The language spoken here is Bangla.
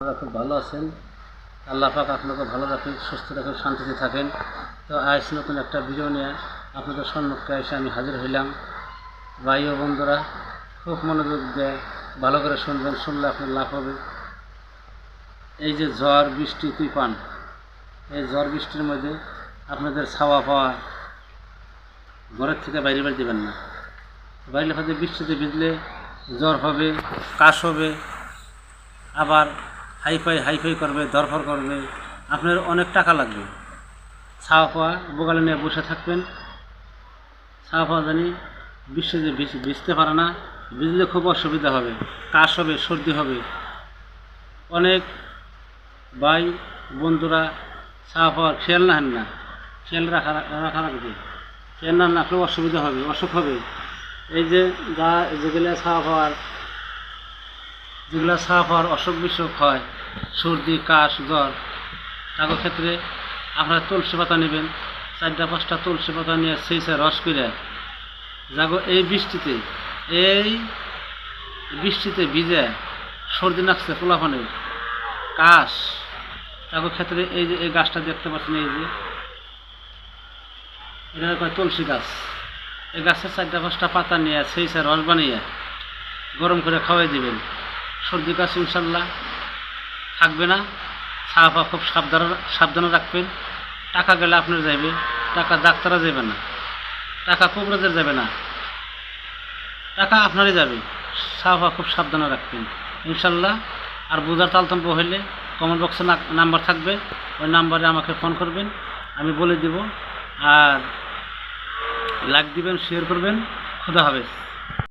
আপনারা খুব ভালো আছেন। আল্লাহ পাক আপনাকে ভালো রাখেন সুস্থ রাখেন শান্তিতে থাকেন। তো আজ নতুন একটা ভিডিও নিয়ে আপনাদের সম্মুখে এসে আমি হাজির হইলাম। ভাই ও বন্ধুরা, খুব মনোযোগ দিয়ে ভালো করে শুনবেন, শুনলে আপনার লাভ হবে। এই যে ঝড়, বৃষ্টি, তুফান, এই ঝড়, বৃষ্টির মধ্যে আপনাদের ছাওয়া পাওয়া ঘরের থেকে বাইরে বাইরে দেবেন না। বাইরে হয়তো বৃষ্টিতে ভিজলে জ্বর হবে, কাশ হবে, আবার হাইফাই হাইফাই করবে, দরফর করবে, আপনার অনেক টাকা লাগবে। ছাওয়া পাওয়া বোগালে নিয়ে বসে থাকবেন। ছাওয়া পাওয়া জানি বৃষ্টিতে যে ভিজতে পারে না ভিজলে খুব অসুবিধা হবে, কাশ হবে, সর্দি হবে। অনেক ভাই, বন্ধুরা ছাওয়া পাওয়ার খেয়াল না না, খেয়াল রাখা রাখা রাখবে খেয়াল না রাখলেও অসুবিধা হবে, অসুখ হবে। এই যে যা যেগুলো ছাওয়া পাওয়ার যেগুলো পাওয়ার অসুখ বিসুখ হয়, সর্দি, কাশ, জ্বর তাদের ক্ষেত্রে আপনারা তুলসী পাতা নেবেন, চারটা, পাঁচটা তুলসী পাতা নিয়ে সেই সে রস করে যাগো এই বৃষ্টিতে এই বৃষ্টিতে ভিজে সর্দি নাকছে পোলাপানের, কাশ তাদের ক্ষেত্রে এই যে এই গাছটা দেখতে পাচ্ছেন এই যে, এটা কয় তুলসী গাছ, এই গাছের চারটা, পাঁচটা পাতা নিয়ে সেই রস বানিয়ে গরম করে খাওয়াই দিবেন। সর্দি কাশি ইনশাল্লাহ থাকবে না। সাহাফা খুব সাবধান সাবধানে রাখবেন। টাকা গেলে আপনার যাবে টাকা ডাক্তারা যাবে না। টাকা কবরাজের যাবে না। টাকা আপনারই যাবে। সাহাফা খুব সাবধানে রাখবেন। ইনশাল্লাহ আর বোঝার তালতম্প হইলে কমেন্ট বক্সে নাম্বার থাকবে। ওই নাম্বারে আমাকে ফোন করবেন। আমি বলে দিব। আর লাইক দিবেন শেয়ার করবেন। খুদা হাফেজ।